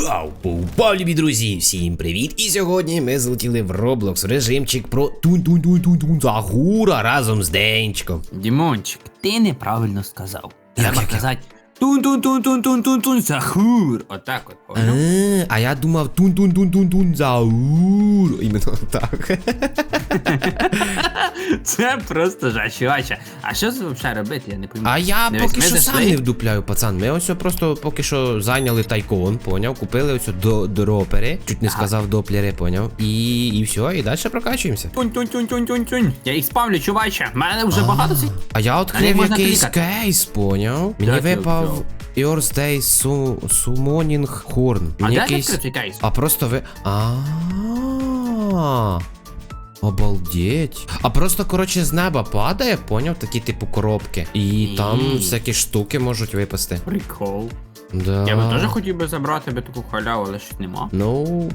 Вау, любі друзі! Всім привіт! І сьогодні ми злетіли в Roblox режимчик про тун-тун-тун-тун-тун Загура разом з Денчиком. Дімончик, ти неправильно сказав. Треба як, як? казати тун-тун-тун-тун-тун-тун захур. Отак от, понял? А, а я думав тун-тун-тун-тун-тун Загур. Іменно так. Це просто жах, чуваче. А що це взагалі робити, я не пойму. А я Дивись, поки ми що сам зайшли. не вдупляю, пацан. Ми ось просто поки що зайняли тайкон, поняв? Купили ось до дропери, чуть не сказав доплери, поняв? І, і все, і далі прокачуємося. Тунь-тунь-тунь-тунь-тунь. Я їх спавлю, чуваче. В мене вже багато цих. А я відкрив можна якийсь клікати. кейс, поняв? Мені Як ти випав? Yours Day Su Summoning Horn. А де якийсь... відкритий кейс? А просто ви. А. Обалдеть. А просто, коротше, з неба падає, поняв, такі типу коробки. І Ні. там всякі штуки можуть випасти. Прикол. Да. Я би теж хотів би забрати би таку халяву, але щось нема. Ну.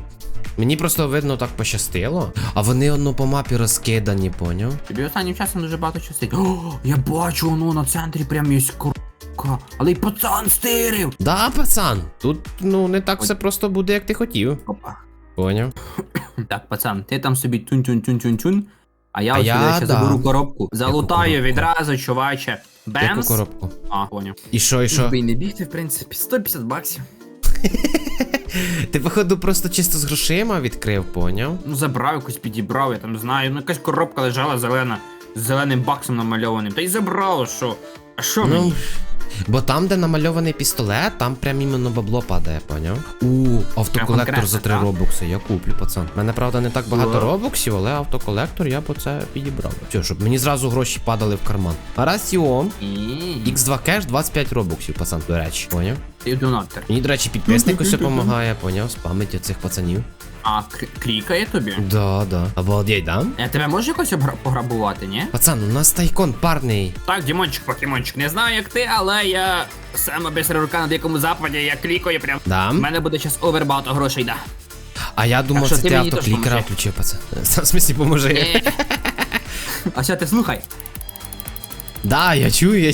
Мені просто видно так пощастило. А вони одно по мапі розкидані, поняв? Тобі останнім часом дуже багато щастить. О, я бачу, воно на центрі прям є коробка. Але й пацан стирив. Да, пацан. Тут, ну, не так все просто буде, як ти хотів. Опа. Поняв? Так, пацан, ти там собі тюнь-тюнь-тюнь-тюнь-тюнь. А я А ось я ще дам. заберу коробку. Залутаю коробку? відразу, чуваче. Яку Бемс. коробку? А, поняв. І що, і що? Би й не бігти, в принципі, 150 баксів. Ти, походу, просто чисто з грошима відкрив, поняв? Ну забрав якусь підібрав, я там знаю. Ну якась коробка лежала зелена, з зеленим баксом намальованим. Та й забрало, що? А що Ну, мені? Бо там, де намальований пістолет, там прям іменно бабло падає, поняв? У, автоколектор за 3 робокси, я куплю, пацан. У мене, правда, не так багато робоксів, але автоколектор я б оце підібрав. Все, щоб мені зразу гроші падали в карман. Арасіом. І... X2 кеш 25 робоксів, пацан, до речі, поняв? Донатор. Мені, до речі, підписник усе допомагає, поняв? Спамить оцих пацанів. А, клікає тобі? Да, да. Обалдеть, да? Я тебе можу якось пограбувати, ні? Пацан, у нас тайкон парний. Так, Дімончик, покемончик, не знаю як ти, але я саме без рука на дикому западі, я клікаю прям. Да? У мене буде зараз овер багато грошей, да. А я думав, що це ти ти мені теж автоклікера поможи. включив, пацан. В смысле, поможи. Е. А що ти слухай? Да, я чую. Я,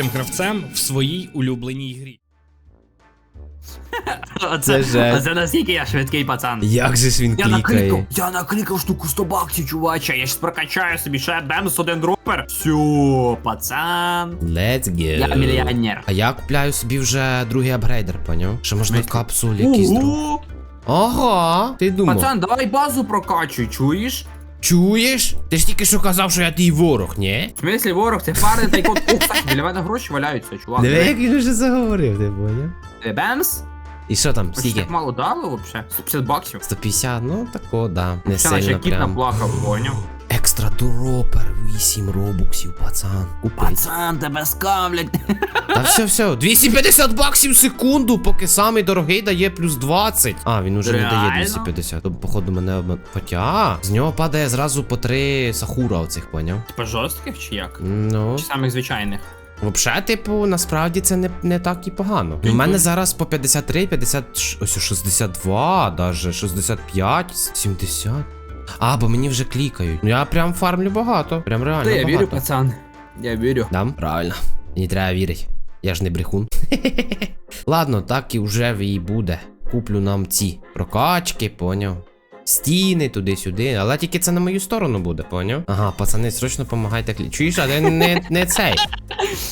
найкрутішим гравцем в своїй улюбленій грі. Це жесть. Оце наскільки я швидкий пацан. Як же ж він Я накликав, клікає? я накликав штуку 100 баксів, чуваче. Я щас прокачаю собі ще бемс один дропер. Все, пацан. Let's go. Я мільйонер. А я купляю собі вже другий апгрейдер, поняв? Що можна якийсь друг. Ого! Ти думав. Пацан, давай базу прокачуй, чуєш? Чуєш? Ти ж тільки що казав, що я твій ворог, ні? В смислі ворог, це парний тайкон. О, кстати, біля мене гроші валяються, чувак. Диви, як він вже заговорив, ти поняв? Е, Бемс? І що там, Ось скільки? так мало дали вообще? 150 баксів. 150, ну тако, да. Не Ще наче сильно кіт прям. наплакав, поняв? Екстра дропер, 8 робоксів, пацан. Купить. Пацан, тебе скамлять. Та все, все, 250 баксів в секунду, поки самий дорогий дає плюс 20. А, він уже не дає 250. То, походу, мене обман... Хоча, з нього падає зразу по 3 сахура оцих, поняв? Типа жорстких чи як? Ну, Чи самих звичайних? взагалі, типу, насправді це не, не так і погано. У мене зараз по 53, 50, ш- ось 62, даже 65, 70. А, бо мені вже клікають. Ну я прям фармлю багато. Прям реально Та я багато. вірю, пацан. Я вірю. Дам? Правильно. Мені треба вірити. Я ж не брехун. Ладно, так і вже і буде. Куплю нам ці прокачки, поняв. Стіни туди-сюди, але тільки це на мою сторону буде, поняв? Ага, пацани, срочно помагайте клі. Чуєш, але не, не цей.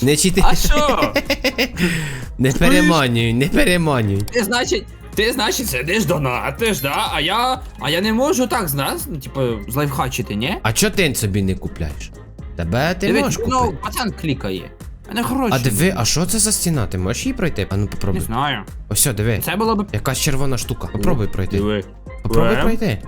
Не чити. А що? Не переманюй, не переманюй. Значить, ти значить сидиш донатиш, да? А я. А я не можу так, знаєш, ну, типу, злайфхачити, ні? А чо ти собі не купляєш? Тебе ти Диви, можеш ну, купити. пацан клікає. У Мене гроші. А диви, а що це за стіна? Ти можеш її пройти? А ну Не попробуй. знаю. Ось, диви. Це було б. Якась червона штука. Попробуй пройти. Диви. Попробуй Ем. пройти.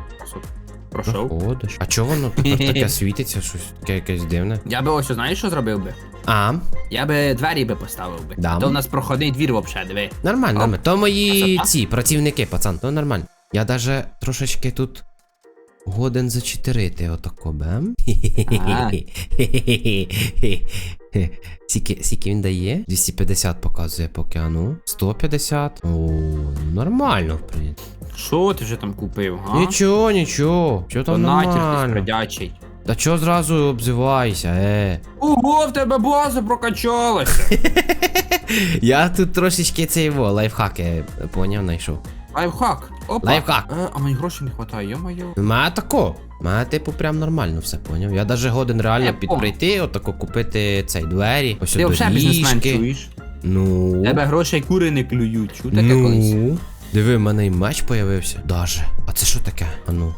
Пройшов. Проходиш. А чого воно тепер таке світиться, щось таке якесь дивне? Я би ось, знаєш, що зробив би? А, Я би двері би поставив би. Да. То у нас проходний двір взагалі, диви. нормально, Оп. нормально. То мої ці працівники, пацан, то нормально. Я даже трошечки тут годен зачитерити отако, бем. Ага. Скільки, скільки він дає? 250 показує поки, а ну. 150. О, нормально, в принципі. Що ти вже там купив, га? Нічого, нічого. Що там нормально? бродячий. Та чого зразу обзиваєшся, е? Ого, в тебе база прокачалася. Я тут трошечки цей во, лайфхаки, поняв, знайшов. Лайфхак. Опа. Лайфхак. Е, а мені грошей не вистачає, йо-моє. Ма тако. Ма, типу, прям нормально все, поняв. Я даже годен реально Я підприйти, отако купити цей двері, ось Ти взагалі бізнесмен доріжки. чуєш? Ну. Тебе грошей кури не клюють, чув таке колись. ну. Диви, в мене і меч появився. Даже. А це що таке? А ну.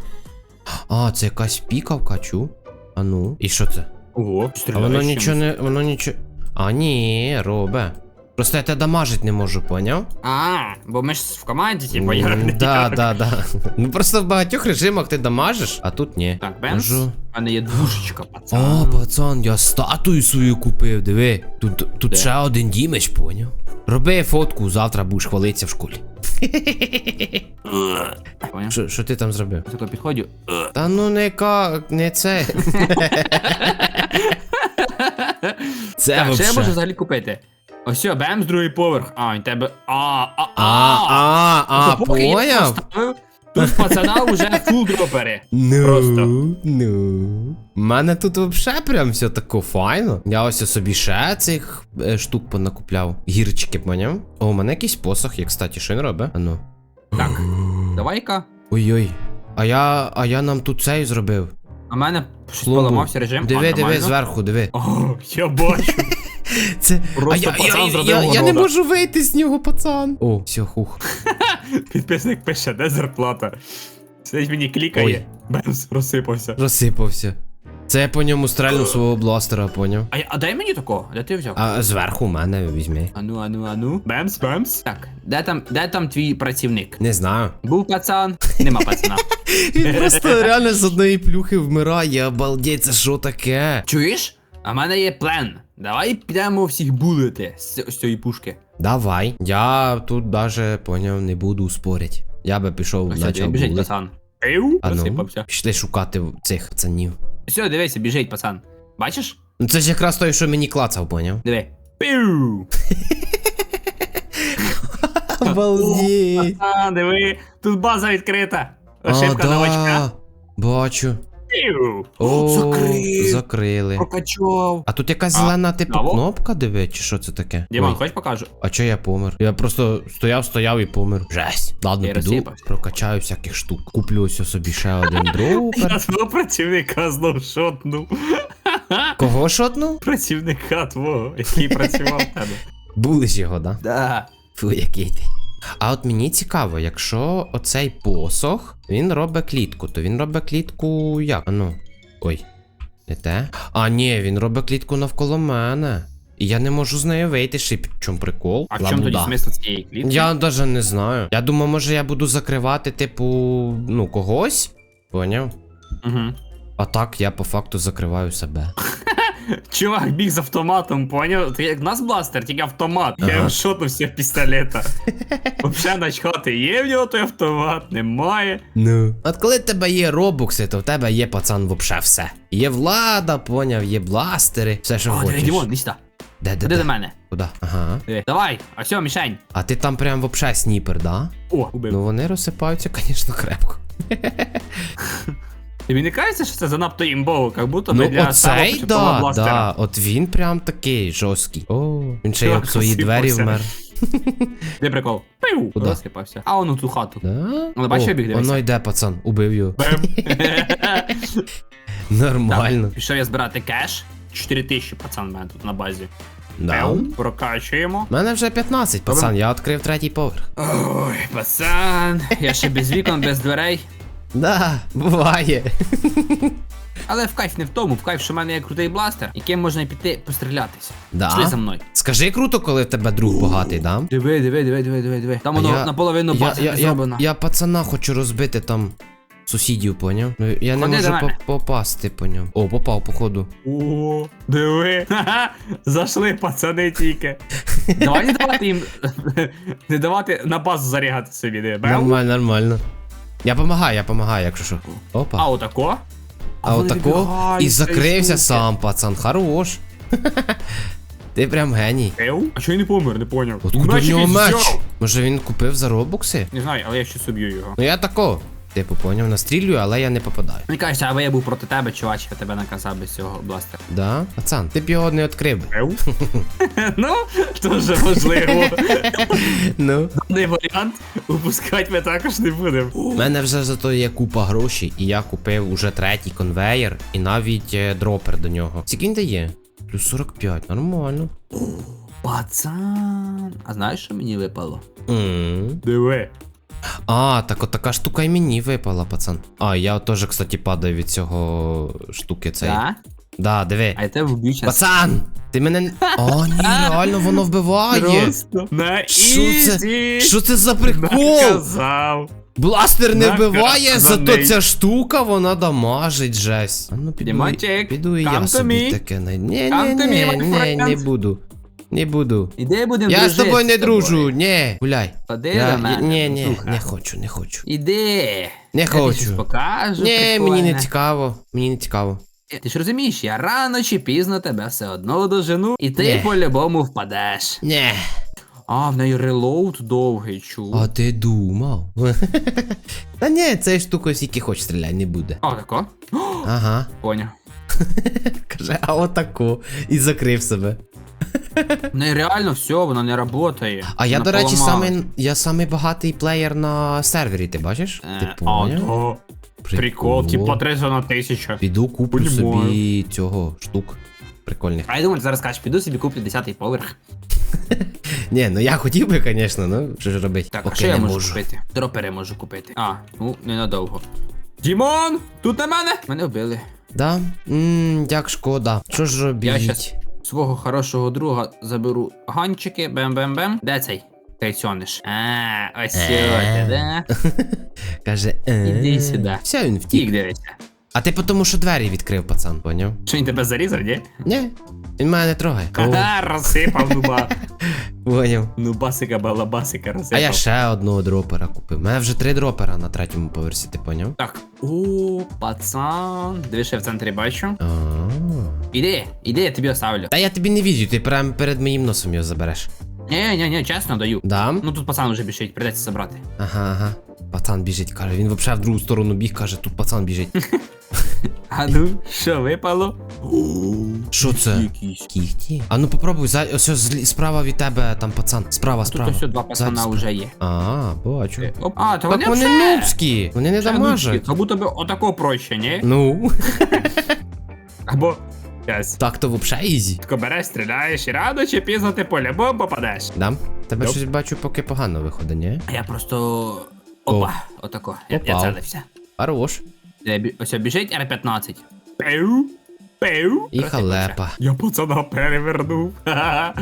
А, це якась пікавка, чу? А ну. І що це? Ого, А стріляєш воно чимось. нічого не. Воно нічого. А, ні, робе. Просто я тебе дамажить не можу, поняв? А, бо ми ж в команді, типа, я не Да, да, да. Ну просто в багатьох режимах ти дамажиш, а тут ні. Так, Бенс, Можу. у мене є двушечка, О, пацан. пацан, я статую свою купив, диви. Тут, тут Де? ще один дімеч, поняв? Роби фотку, завтра будеш хвалитися в школі. Поняв? Що, що ти там зробив? Тако підходю. Та ну не ка, не це. Це Так, що я можу взагалі купити? Ось все, Бемс, другий поверх. А, він тебе. А, а, А, а, а, То поки я поняв? поставив, Тут пацана вже фул дропери. Ну, Просто. ну. У мене тут вообще прям все тако файно. Я ось собі ще цих е, штук понакупляв. Гірчики, поняв? О, у мене якийсь посох є, кстати, що він робить? А ну. Так, давай-ка. Ой-ой. А я, а я нам тут цей зробив. А в мене щось поламався режим. Диви, диви, нормально? зверху, диви. О, я бачу. Це. Просто а я, пацан я, зробив я, я не можу вийти з нього, пацан. О, все, хух. Підписник пише, де зарплата. Сидить мені клікає. Бемс, розсипався. Розсипався. Це я по ньому стрельнув свого бластера, поняв? А, а дай мені такого, де ти взяв? А зверху у мене візьми. Ану, ану, ану. Бемс, бемс. Так, де там, де там твій працівник? Не знаю. Був пацан, нема пацана. Він просто реально з одної плюхи вмирає, обалдеть, це що таке? Чуєш? А в мене є план. Давай підемо всіх булити з, з цієї пушки. Давай. Я тут даже поняв, не буду спорить. Я би пішов, Ось почав біжить були. пацан. Пиу, А ну, розсипався. пішли шукати цих пацанів. Все, дивися, біжить пацан. Бачиш? Ну це ж якраз той, що мені клацав, поняв? Диви. Пиу. Обалдеть. А, диви, тут база відкрита. А, Ошибка новачка. Бачу. О, Закрив. закрили. Прокачав. А тут якась зелена типу кнопка, диви, чи що це таке? Дімон, Ой, хочеш покажу? а чо я помер? Я просто стояв, стояв і помер. Жесть. Ладно, Я піду, розсипався. прокачаю всяких штук. Куплю ось собі ще один дропер. Я свого працівника знов шотнув. Кого шотнув? Працівника твого, який працював в тебе. Були ж його, да? Да. Фу, який ти. А от мені цікаво, якщо оцей посох, він робить клітку, то він робить клітку як? А ну. Ой. Не те? А, ні, він робить клітку навколо мене. І я не можу з нею вийти, ще в чому прикол? А в чому тоді смисл цієї клітки? Я навіть не знаю. Я думаю, може я буду закривати, типу, ну, когось. Поняв? Угу. А так я по факту закриваю себе. Чувак біг з автоматом, поняв? Ти як нас бластер, тільки автомат. Я Ага. його шотнувся пістолета. Взагалі начхати, є в нього той автомат, немає. Ну. От коли в тебе є робокси, то в тебе є пацан вообще все. Є влада, поняв, є бластери, все, що О, хочеш. Дімон, іди сюди. Де, де, де? до мене. Куда? Ага. Диви. Давай, а все, мішень. А ти там прям вообще сніпер, да? О, убив. Ну вони розсипаються, звісно, крепко. Тобі не кажеться, що це занадто імбово, як будто Ну, ми для оцей, да, да, от він прям такий жорсткий. О, він ще й об свої двері вмер. Де прикол? Пиу, Куда? розсипався. А он у ту хату. Да? Ну, бачиш, я біг, дивися. Воно йде, пацан, убив його. Нормально. Так, Пішов я збирати кеш. 4 тисячі, пацан, в мене тут на базі. Да. Прокачуємо. У мене вже 15, пацан, я відкрив третій поверх. Ой, пацан, я ще без вікон, без дверей. Да, буває. Але в кайф не в тому, в кайф, що в мене є крутий бластер, яким можна піти пострілятися. Да? Пішли за мною. Скажи круто, коли в тебе друг багатий, да? Диви, диви, диви, диви, диви, диви. Там воно я- наполовину Я, бази я, я, зроблено. я пацана хочу розбити там сусідів, поняв? Ну я не Ходи можу мене. по- попасти по ньому. О, попав, походу. О, диви. Ха-ха, Зайшли пацани тільки. Давай не давати їм. Не давати на базу зарягати собі, диви. Бем. Нормально, нормально. Я помагаю, я помагаю, якщо що. Опа. А отако? А отако і закрився сам, пацан, хорош. Ти прям геній. Ев? А чого я не помер, не поняв. Откуда в Меч нього меч? Може він купив за робокси? Не знаю, але я ще соб'ю його. Ну я тако. Типу, поняв, настрілюю, але я не попадаю. Мені кажеться, аби я був проти тебе, чувач, я тебе наказав без цього бластера. Да? Пацан, ти б його не відкрив. би. Ну, дуже можливо. Ну. Даний варіант упускати ми також не будемо. У мене вже зато є купа грошей, і я купив уже третій конвейер і навіть е, дропер до нього. Скільки він дає? Плюс 45, нормально. Пацан. А знаєш, що мені випало? м Диви. А, так от така штука і мені випала, пацан. А, я теж, кстати, падаю від цього штуки цей. Так? Да, диви. А я тебе вб'ю час. Пацан! Ти мене. О, ні, реально воно вбиває. Просто на Що це? Що це за прикол? Наказав. Бластер не Наказаний. вбиває, зато ця штука вона дамажить жесть. А ну піду, Дімончик, піду і come я to собі me. таке най. Ні, ні, Come to ні, me, my ні, friend. не буду. Не буду. Іди будемо Я з тобою не дружу, ні, гуляй. Ходи Я- до мене, Ні, ні, не хочу, не хочу. Іди. Не Я тобі хочу. покажу. Ні, мені не цікаво. Мені не цікаво. Ти ж розумієш, я рано чи пізно тебе все одно дожену, і ти Ні. по-любому впадеш. Ні. А, в неї релоуд довгий, чу. А ти думав? Та ні, цією штукою скільки хоч стріляй, не буде. А, тако? Ага. Поняв. Каже, а отако. І закрив себе. В неї реально все, вона не працює. А я, до речі, самий, я самий багатий плеєр на сервері, ти бачиш? Е, Ти а, поняв? да. Прикол, типа 300 на 1000. Піду куплю собі цього штук. Прикольних. А я думаю, ти зараз кажеш, піду собі куплю 10-й поверх. Ні, ну я хотів би, звісно, ну що ж робити? Так, а Поки що я не можу, купити? Дропери можу купити. А, ну, ненадовго. Дімон! Тут на мене! Мене вбили. Да? Ммм, як шкода. Що ж Я робіть? щас свого хорошого друга заберу ганчики, бем-бем-бем. Де цей? Трейсьониш. А, ось Е. сьогодні, да? Каже, е. Іди сюди. Все, він Тік втік. дивиться. А ти тому, що двері відкрив, пацан, поняв? Що він тебе зарізав, ні? Ні, він мене не трогає. Ха-ха, розсипав нуба. Поняв. Нубасика балабасика А розсипав. я ще одного дропера купив. У мене вже три дропера на третьому поверсі, ти поняв? Так. О, пацан. Дивись, що в центрі бачу. А. Іди, іди, я тобі оставлю. Та я тобі не візю, ти прямо перед моїм носом його забереш. Ні, ні, ні, чесно даю. Дам? Ну тут пацан вже біжить, придеться забрати. Ага, ага. Пацан біжить, каже. Він взагалі в другу сторону біг, каже, тут пацан біжить. А ну, що випало? Що це? Якийсь. Кіхті? А ну попробуй, за... ось ось справа від тебе там пацан. Справа, Тут справа. ось два пацана Ззаді, вже є. А, бачу. Оп. А, то Так вони вони вже. нубські, вони не дамажать. Как будто би отако проще, ні? Ну, Або. Ясь. так то взагалі ізі. Тако береш, стріляєш і рано чи пізно ти по-любому попадеш. Дам? Тебе Йоп. щось бачу, поки погано виходить, ні? А я просто. Опа, отако. Я, я Попав. целився. Хорош. Де бі- Ось біжить R15. Пеу. Пеу. І халепа. Я пацана перевернув.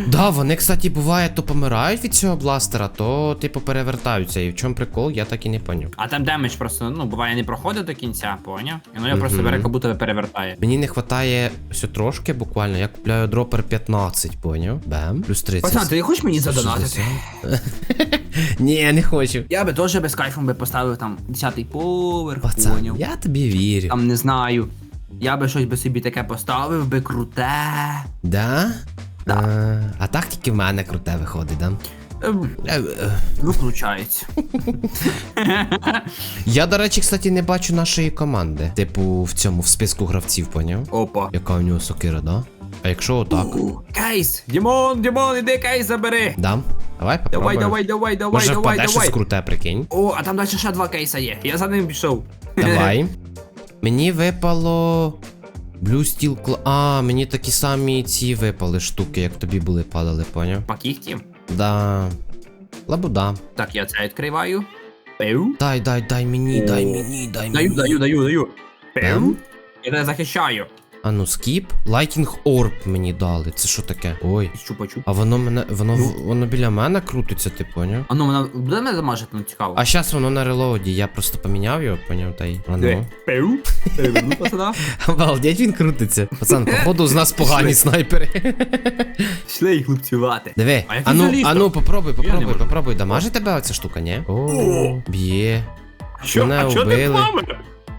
Да, вони, кстати, буває, то помирають від цього бластера, то типу перевертаються. І в чому прикол, я так і не поняв. А там демедж просто, ну, буває, не проходить до кінця, поняв? І воно його просто бере, як будто перевертає. Мені не вистачає все трошки буквально. Я купляю дропер 15, поняв? Бем. Плюс 30. Пацан, ти хочеш мені задонатити? 60. Ні, не хочу. Я би теж без кайфом би поставив там 10-й поверх, Пацан, поняв. я тобі вірю. Там не знаю. Я би щось би собі таке поставив, би круте. Да? Да. А, а так тільки в мене круте виходить, да? Ем, Е, е. Ну, виходить. Я, до речі, кстати, не бачу нашої команди. Типу, в цьому в списку гравців, поняв? Опа. Яка у нього сокира, да? А якщо отак? Кейс! Дімон, Дімон, іди кейс забери! Дам? Давай Давай, давай, давай, давай, Може давай, впаде давай. круте, прикинь. О, а там далі ще два кейса є. Я за ним пішов. Давай. Мені випало. Blue Steel Cla... А, мені такі самі ці випали штуки, як тобі були падали, поняв? Макіхті? Да. Лабуда. Так, я це відкриваю. Пеу. Дай, дай, дай мені, дай мені, дай мені. Даю, даю, даю, даю. Ем? Я тебе захищаю. А ну скіп. Lighting Orb мені дали. Це що таке? Ой. Чупа-чуп. А воно мене. Воно Ну. воно біля мене крутиться, ти поняв? А ну, мене буде мене замажити, ну цікаво. А зараз воно на релоаді, я просто поміняв його, поняв, та й. Ну. Переверну пацана. Обалдеть він крутиться. Пацан, походу з нас погані снайпери. Пішли їх лупцювати. Диви, А а ну, а ну попробуй, попробуй, попробуй. Дамаже тебе оця штука, ні? О, б'є. Що? Мене А чого ти.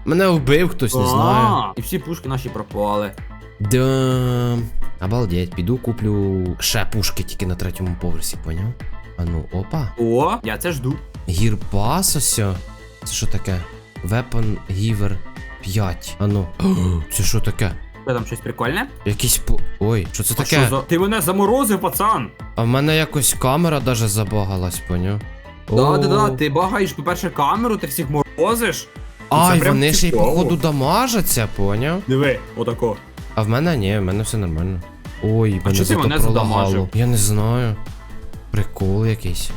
Мене вбив хтось, не знаю. А, І всі пушки наші пропали. Да. Обалдеть, піду куплю ще пушки тільки на третьому поверсі, поняв? А ну, опа. О, я це жду. Гірпас осьо. Це що таке? Weapon Giver 5. А ну. Це що таке? Що там щось прикольне? Якийсь по. Ой, що це А таке? що за... Ти мене заморозив, пацан. А в мене якось камера даже забагалась, поняв? Да, да, да, О. ти багаєш, по-перше, камеру, ти всіх морозиш. Ай, Це прям вони ще й цікаво. походу дамажаться, поняв? Диви, отако. А в мене ні, в мене все нормально. Ой, мене чого ти зато мене пролагало. задамажив? Я не знаю. Прикол якийсь.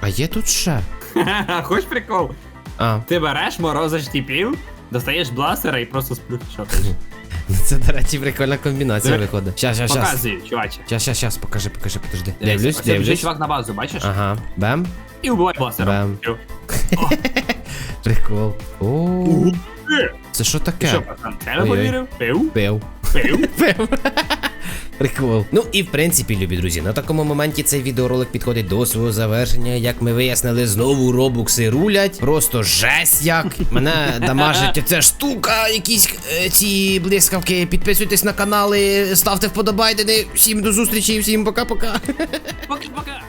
А є тут ще? Хочеш прикол? А, Ти береш, морозиш тіпів, достаєш бластера і просто сплюшотиш. ну це, до речі, прикольна комбінація Диви. виходить. Щас, щас, щас. Показуй, чуваче. Щас, щас, щас, покажи, покажи, подожди. Дивлюсь, ось це біжить дивлюсь. чувак на базу, бачиш? Ага, бем. І вбивай бластера. Бем. Прикол. О, це що таке? Що, пацан, тебе повірив? Пив? Пив. Пив? Пив. Прикол. Ну і в принципі, любі друзі, на такому моменті цей відеоролик підходить до свого завершення. Як ми вияснили, знову робукси рулять. Просто жесть як. Мене дамажить оця штука, якісь е, ці блискавки. Підписуйтесь на канали, ставте вподобайдени. Всім до зустрічі, всім пока-пока. Пока-пока.